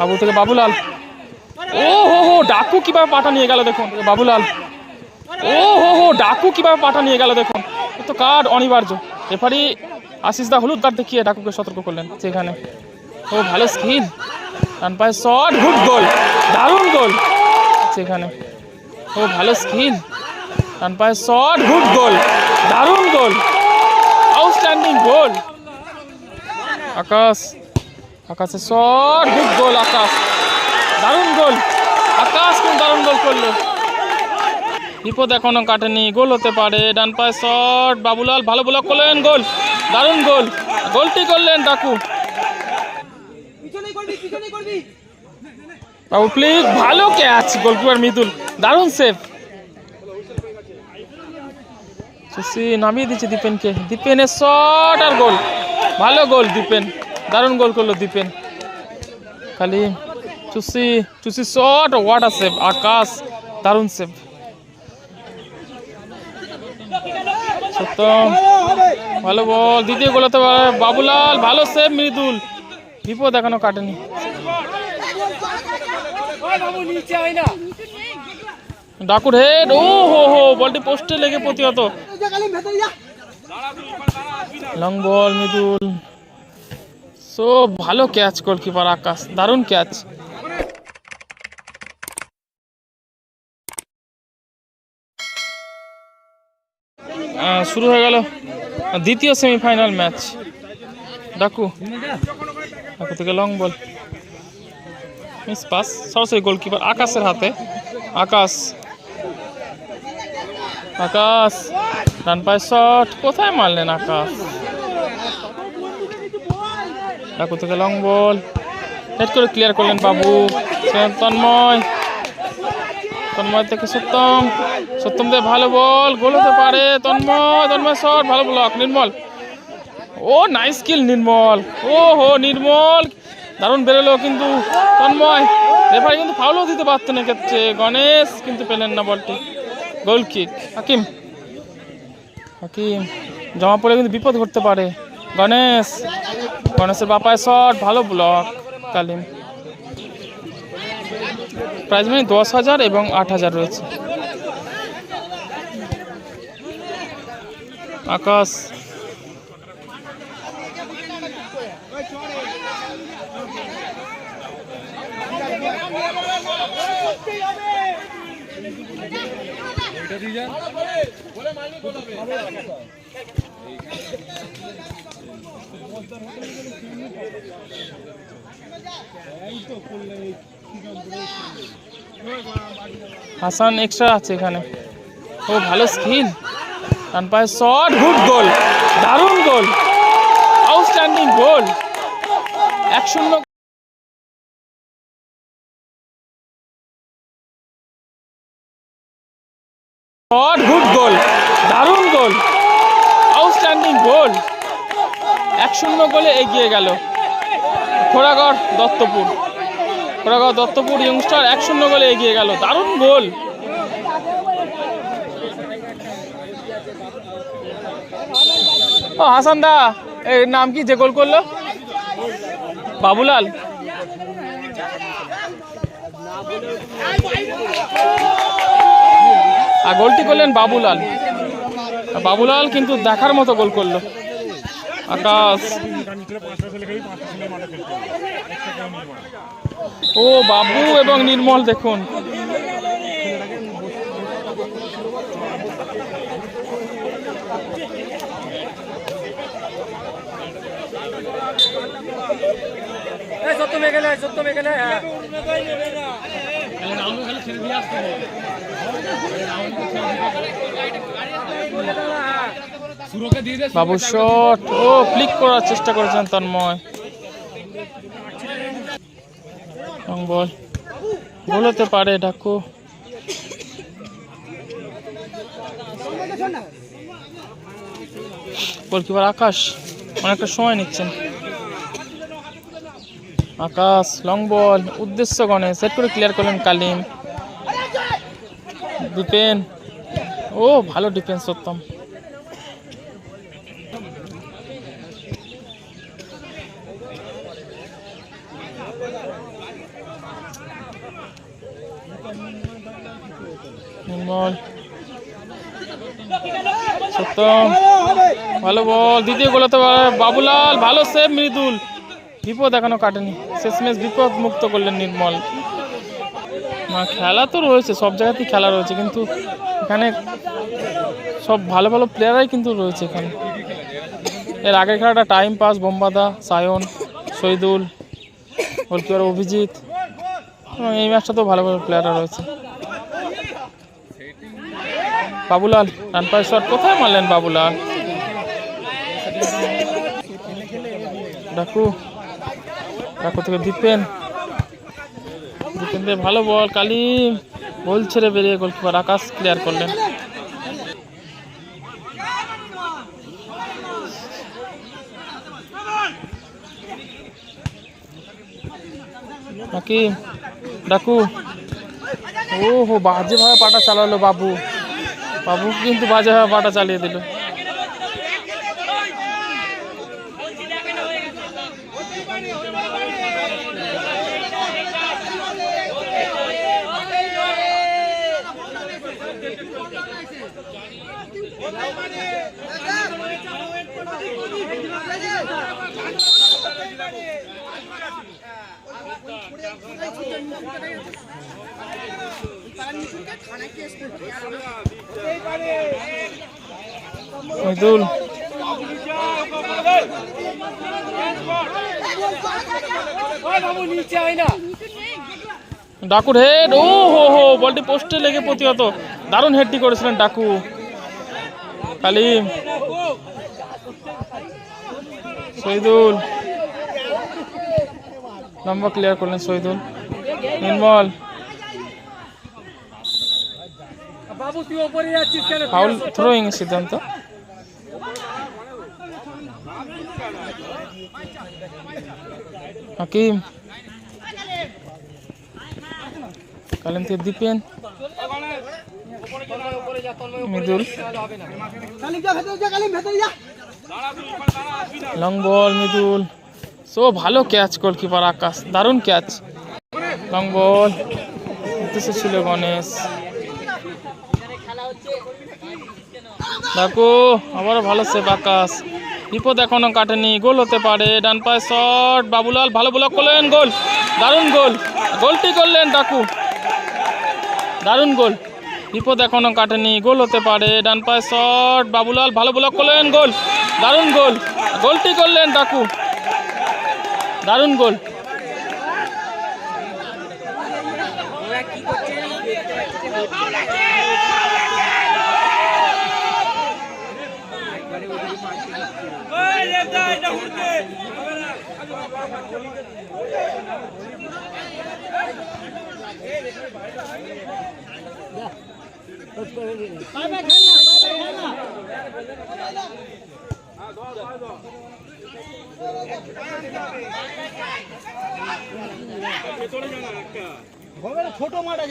বাবু থেকে বাবুলাল। ও হো হো, ডাকু কীভাবে পাটা নিয়ে গেল দেখুন, বাবুলাল। ও হো হো, ডাকু কীভাবে পাটা নিয়ে গেল দেখুন। তো কার্ড অনিবার্য। রেফারি আশিস দা হলুদ কার্ড দেখিয়ে ডাকুকে সতর্ক করলেন সেখানে ও ভালো স্কিল ডান পায়ে শট গুড গোল। দারুণ গোল। সেখানে ও ভালো স্কিল ডান পায়ে শট গুড গোল। দারুণ গোল। আউটস্ট্যান্ডিং গোল। আকাশ। আকাশে শট গোল আকাশ। দারুণ গোল। আকাশ কিন্তু দারুণ গোল করল। বিপদ এখনও কাটেনি গোল হতে পারে। ডান পায়ে শট বাবুলাল ভালো ব্লক করলেন গোল। দারুণ গোল। গোলটি করলেন ডাকু। বাবু প্লিজ ভালো ক্যাচ গোলকিপার মৃদুল। দারুণ সেভ সুসি নামিয়ে দিচ্ছে দীপেনকে। দীপেনের শট আর গোল। ভালো গোল দীপেন। দারুণ গোল করল দীপেন। খালি চুসি চুসি shot what a save Akash দারুণ সেভ সত্যম ভালো বল দ্বিতীয় গোল হতে পারে বাবুলাল ভালো সেভ মৃদুল। বিপদ এখনও কাটেনি। ডাকুর হেড ও হো হো বলটি পোস্টে লেগে প্রতিহত। Long ball Mridul. সো ভালো ক্যাচ গোলকিপার আকাশ, দারুণ ক্যাচ শুরু হয়ে গেল দ্বিতীয় সেমিফাইনাল ম্যাচ ডাকু ডাকু থেকে লং বল মিস পাস সরাসরি গোলকিপার আকাশের হাতে। আকাশ আকাশ ডান পায়ে শট কোথায় মারলেন আকাশ? ডাকু থেকে লং বল হেড করে ক্লিয়ার করলেন বাবু। তন্ময়। তন্ময় থেকে সত্যম। সত্যম দিয়ে ভালো বল গোল হতে পারে। তন্ময় তন্ময় শট ভালো block Nirmal. Oh nice kill Nirmal. ও হো নির্মল। দারুণ বেরোলো কিন্তু তন্ময়। রেফারি কিন্তু ফাউলও দিতে পারতেন এক্ষেত্রে। গণেশ কিন্তু পেলেন না বলটি গোল কিক হাকিম। হাকিম। জমা পড়ে কিন্তু বিপদ ঘটতে পারে। গণেশ, গণেশের বাপায় শট ভালো ব্লক কালিম প্রাইজ মানে দশ হাজার এবং আট হাজার রয়েছে। আকাশ। হাসান এক্সট্রা আছে এখানে। ও, ভালো স্কিল ডান পায়ে শট গুড গোল। দারুণ গোল। আউটস্ট্যান্ডিং গোল। এক শূন্য শট গুড গোল দারুণ গোল আউটস্ট্যান্ডিং গোল এক শূন্য গোলে এগিয়ে গেল। খোড়াগড় দত্তপুর। খোড়াগড় দত্তপুর ইয়ংস্টার এক শূন্য গোলে এগিয়ে গেল। দারুণ গোল। ও, হাসান দা, এর নাম কি? যে গোল করল? বাবুলাল। আর গোলটি করলেন বাবুলাল। বাবুলাল কিন্তু দেখার মতো গোল করল। আকাশ। ও বাবু এবং নির্মল দেখুন। সত্যম এখানে সত্যম এখানে হ্যাঁ। বাবু শট ও ক্লিক করার চেষ্টা করেছেন তন্ময়। বল গোল হতে পারে ডাকু। গোলকিপার আকাশ অনেকটা সময় নিচ্ছেন। আকাশ লং বল উদ্দেশ্য গণে। সেট করে ক্লিয়ার করলেন কালিম। ডিপেন ও ভালো ডিফেন্স সত্যম নির্মল সত্যম ভালো বল। দ্বিতীয় গোল হতে পারে বাবুলাল। ভালো সেভ মৃদুল। বিপদ এখনও কাটেনি। শেষমেশ বিপদ মুক্ত করলেন নির্মল। না, খেলা তো রয়েছে, সব জায়গাতেই খেলা রয়েছে, কিন্তু এখানে সব ভালো ভালো প্লেয়ারাই কিন্তু রয়েছে এখানে। এর আগের খেলাটা টাইম পাস বোম্বাদা, সায়ন, শহীদুল গোলকিপার অভিজিৎ। এবং এই ম্যাচটা তো ভালো ভালো প্লেয়াররা রয়েছে। বাবুলাল, রান পায় শট কোথায় মারলেন বাবুলাল? ডাকু ডাকু থেকে দীপেন। দীপেন ভালো বল, কালিম। বল ছেড়ে বেরিয়ে গোলকিপার আকাশ ক্লিয়ার করলেন। নাকি ডাকু। ও হো বাজেভাবে পাটা চালালো বাবু। বাবু কিন্তু বাজেভাবে পাটা চালিয়ে দিল। না ডাকুর হেড ও হো হো, বলটি পোস্টে লেগে প্রতিহত। দারুণ হেডটি করেছিলেন ডাকু। কালিম। শহীদুল লম্বা ক্লিয়ার করলেন শহীদুল নির্মল বাবু তুই ওপরে যাচ্ছিস কেন ফাউল থ্রোয়িং সিদ্ধান্ত। Hakim. Kalim Dipen. Mridul. Long ball Mridul. So ভালো ক্যাচ গোলকিপার আকাশ। দারুণ ক্যাচ লং বল ছিল গণেশ। দেখো আবারও ভালো সেভ আকাশ বিপদ এখনও কাটেনি, গোল হতে পারে, ডান পায়ে শট, বাবুলাল ভালো ব্লক করলেন, গোল। দারুণ গোল। গোলটি করলেন ডাকু। দারুণ গোল। বিপদ এখনও কাটেনি, গোল হতে পারে, ডান পায়ে শট, বাবুলাল ভালো ব্লক করলেন, গোল। দারুণ গোল। গোলটি করলেন ডাকু। দারুণ গোল।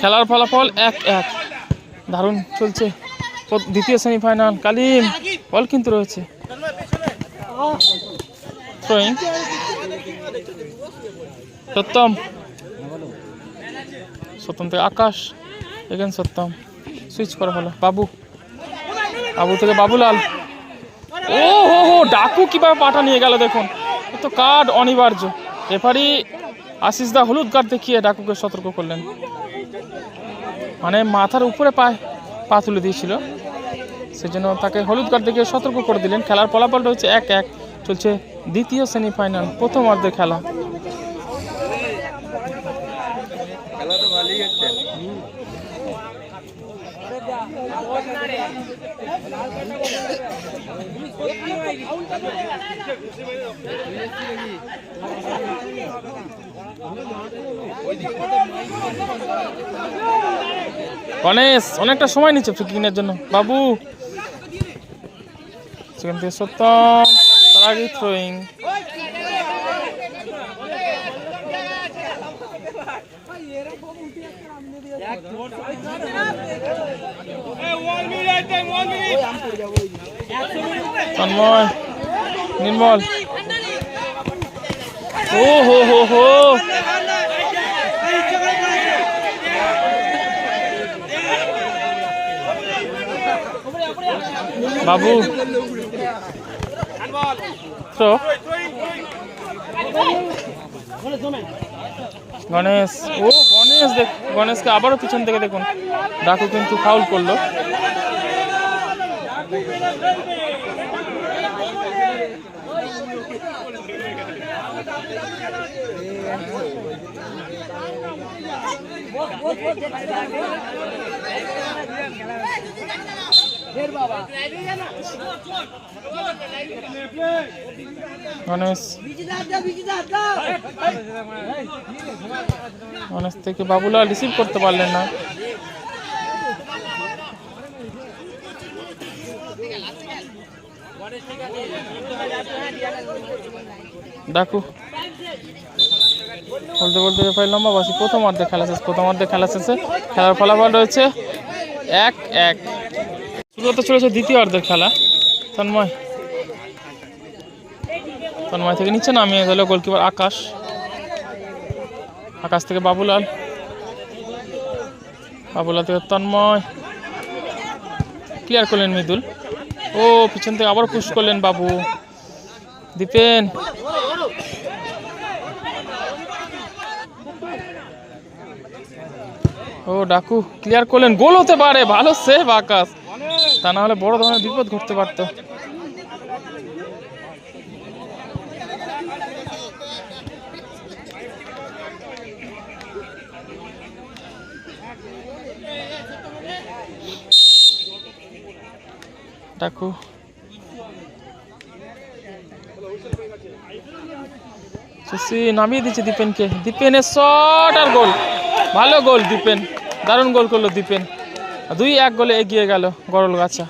খেলার ফলাফল এক এক। দারুণ চলছে। দ্বিতীয় সেমিফাইনাল। কালিম। বল কিন্তু রয়েছে। সত্যম। সত্যম থেকে আকাশ। এখানে সত্যম। সুইচ করা হলো। বাবু। বাবু থেকে বাবুলাল। ও, হো হো, ডাকু কীভাবে পাটা নিয়ে গেল দেখুন। তো কার্ড অনিবার্য। রেফারি আশিস দা হলুদ কার্ড দেখিয়ে ডাকুকে সতর্ক করলেন। মানে মাথার উপরে পায় পা তুলে দিয়েছিল। সেজন্য তাকে হলুদ কার্ড দেখে সতর্ক করে দিলেন। খেলার ফলাফলটা হচ্ছে এক এক, চলছে দ্বিতীয় সেমিফাইনাল, প্রথম অর্ধে খেলা। গণেশ, অনেকটা সময় নিচ্ছে ফিকিংয়ের জন্য। বাবু সেখান থেকে সত্যম তার আগে থ্রোয়িং তন্ময় নির্মল ও হো বাবু তো গণেশ। ও গণেশ দেখ গণেশকে আবারও পিছন থেকে দেখুন। ডাকু কিন্তু ফাউল করল। গণেশ। থেকে বাবুলাল রিসিভ করতে পারলেন না। ডাকু। বলতে বলতে রেফারি লম্বা বাসি প্রথম অর্ধে খেলা শেষ, প্রথম অর্ধে খেলা শেষে খেলার ফলাফল রয়েছে এক এক। শুরু হতে চলেছে দ্বিতীয় অর্ধের খেলা। তন্ময়। তন্ময় থেকে নিচে নামিয়ে গেল গোলকিপার আকাশ। আকাশ থেকে বাবুলাল। বাবুলাল থেকে তন্ময়। ক্লিয়ার করলেন মৃদুল। ও, পিছন থেকে আবার পুশ করলেন বাবু। দীপেন। ও, ডাকু ক্লিয়ার করলেন। গোল হতে পারে, ভালো সেভ আকাশ। তা না হলে বড় ধরনের বিপদ ঘটতে পারতো। ডাকু। সুসি, নামিয়ে দিচ্ছে দীপেনকে। দীপেনের শট আর গোল। ভালো গোল দীপেন। দারুণ গোল করল দীপেন। দুই এক গোলে এগিয়ে গেল গরল গাছা।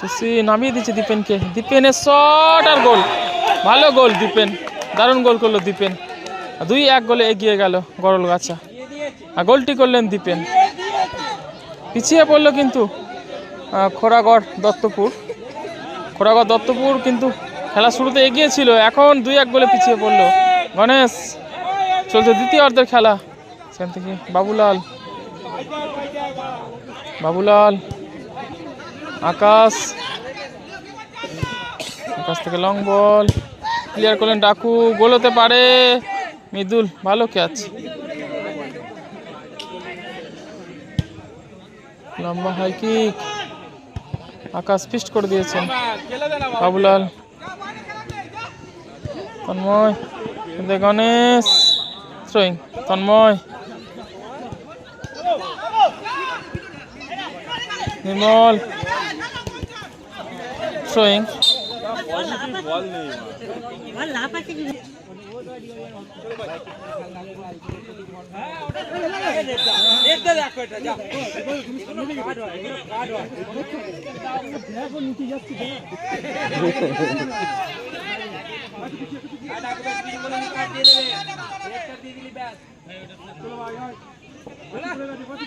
সুসি নামিয়ে দিচ্ছে দীপেনকে। দীপেনের শট আর গোল। ভালো গোল দীপেন। দারুণ গোল করল দীপেন। দুই এক গোলে এগিয়ে গেল গরল গাছা। আর গোলটি করলেন দীপেন। পিছিয়ে পড়ল কিন্তু আহ, খোড়াগড় দত্তপুর। খোড়াগড় দত্তপুর কিন্তু খেলা শুরুতে এগিয়ে ছিল। এখন দুই এক গোলে পিছিয়ে পড়ল। গণেশ চলছে দ্বিতীয় অর্ধের খেলা। থেকে। বাবুলাল। বাবুলাল। আকাশ। আকাশ থেকে লং বল ক্লিয়ার করলেন ডাকু। গোল হতে পারে। মৃদুল, ভালো ক্যাচ লম্বা হাই কিক আকাশ ফিস্ট করে দিয়েছেন। বাবুলাল। তন্ময়। গণেশ। থ্রোয়িং তন্ময়। নির্মল থ্রোয়িং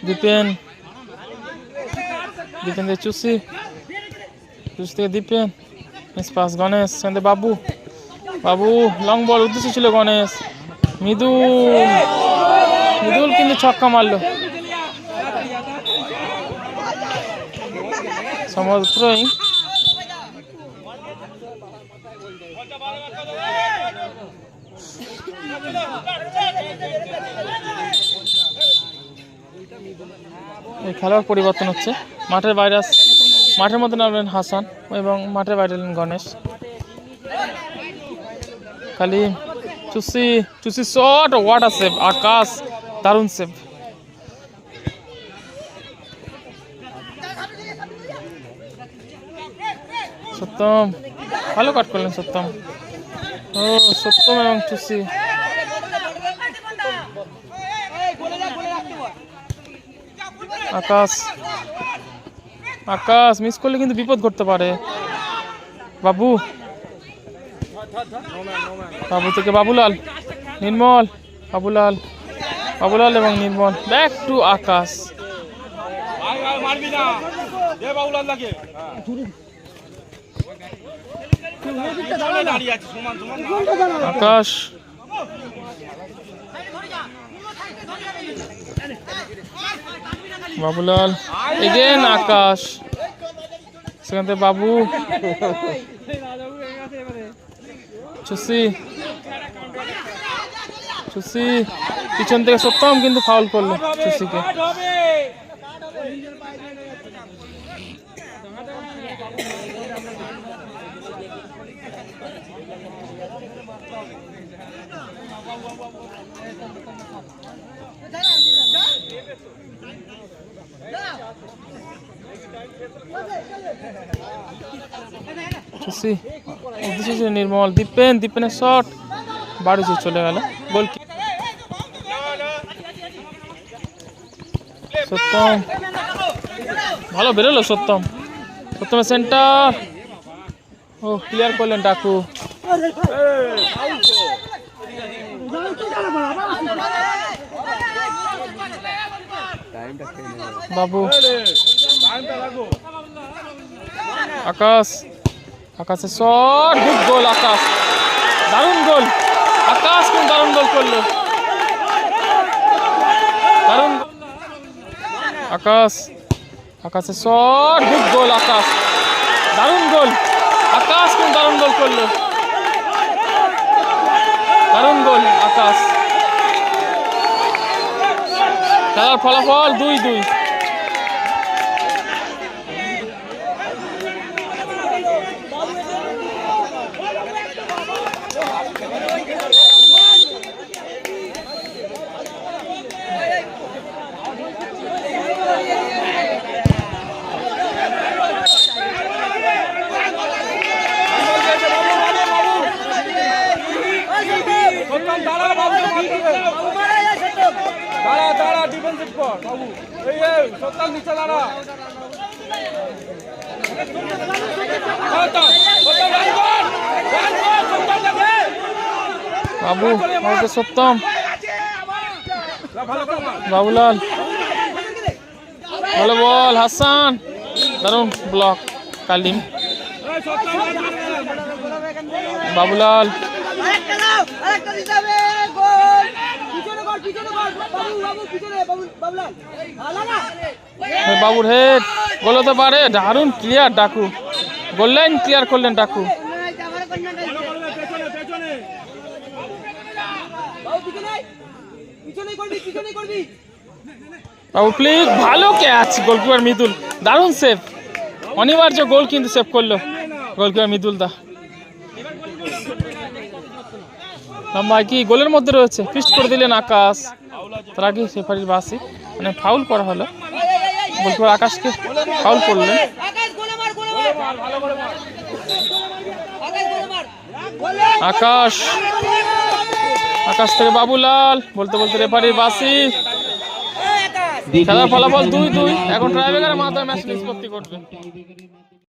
দীপেন দীপেন দিয়ে চুষি চুষি থেকে দীপেন পাস গণেশ সেখানে বাবু বাবু লং বল উদ্দেশ্য ছিল গণেশ মৃদুল মৃদুল কিন্তু ছক্কা মারলো সমর এই খেলার পরিবর্তন হচ্ছে। মাঠের বাইরে মাঠের মধ্যে নামলেন হাসান এবং মাঠের বাইরে এলেন গণেশ। খালি চুসি চুসি শট ওয়াট সেভ আকাশ, দারুণ সেভ সত্যম, ভালো কাট করলেন সত্যম। ও, সত্যম এবং চুসি। আকাশ। আকাশ মিস করলে কিন্তু বিপদ ঘটতে পারে। বাবু। বাবু থেকে বাবুলাল। নির্মল, বাবুলাল। বাবুলাল এবং Nirmal. Back to Akash. Akash. Babulal again Akash. সেখান থেকে বাবু। চুসি। চুসি। পিছন থেকে সত্যম কিন্তু ফাউল করল চুসিকে। চুসি উদ্দেশ্য নির্মল দীপেন দীপেনের শট বাড়িতে চলে গেল গোল সত্যম ভালো বেরোলো সত্যম সত্যমের সেন্টার ও ক্লিয়ার করলেন ডাকু। বাবু। আকাশ আকাশের শট গুড গোল, আকাশ। দারুণ গোল। আকাশ কোন দারুণ গোল করল। দারুণ আকাশ আকাশের শট গুড গোল, আকাশ। দারুণ গোল। আকাশ কোন দারুণ গোল করল। দারুণ গোল, আকাশ। খেলার ফলাফল দুই দুই সত্যম দাঁড়া বাবু দাঁড়া দাঁড়া ডিফেন্সিভ কর বাবু এই এই সত্যম নিচে দাঁড়া সত্যম সত্যম রান কর রান কর সত্যম দেখে বাবু বাবুকে সত্যম। বাবুলাল। ভালো বল, হাসান। দারুণ ব্লক কালিম। বাবুলাল। বাবুর হেড গোল হতে পারে। দারুণ ক্লিয়ার ডাকু। গোল লাইন ক্লিয়ার করলেন ডাকু আমার কন্যা পেছনে পেছনে বাবু পিছনে পিছনে করবি পিছনে করবি বাবু প্লিজ ভালো ক্যাচ গোলকিপার মিদুল। দারুণ সেভ অনিবার্য গোল কিন্তু সেভ করল গোলকিপার মিদুল দা। লম্বা কি গোলের মধ্যে রয়েছে? ফিস্ট করে দিলেন আকাশ। তার আগে সেফারির বাসি মানে ফাউল করা হলো। গোলকিপার আকাশকে ফাউল করলেন। আকাশ আকাশ থেকে বাবুলাল, বলতে বলতে রেফারির বাসি। খেলার ফলাফল দুই দুই। এখন ট্রাইবেকারের মাথায় ম্যাচ নিষ্পত্তি করবে।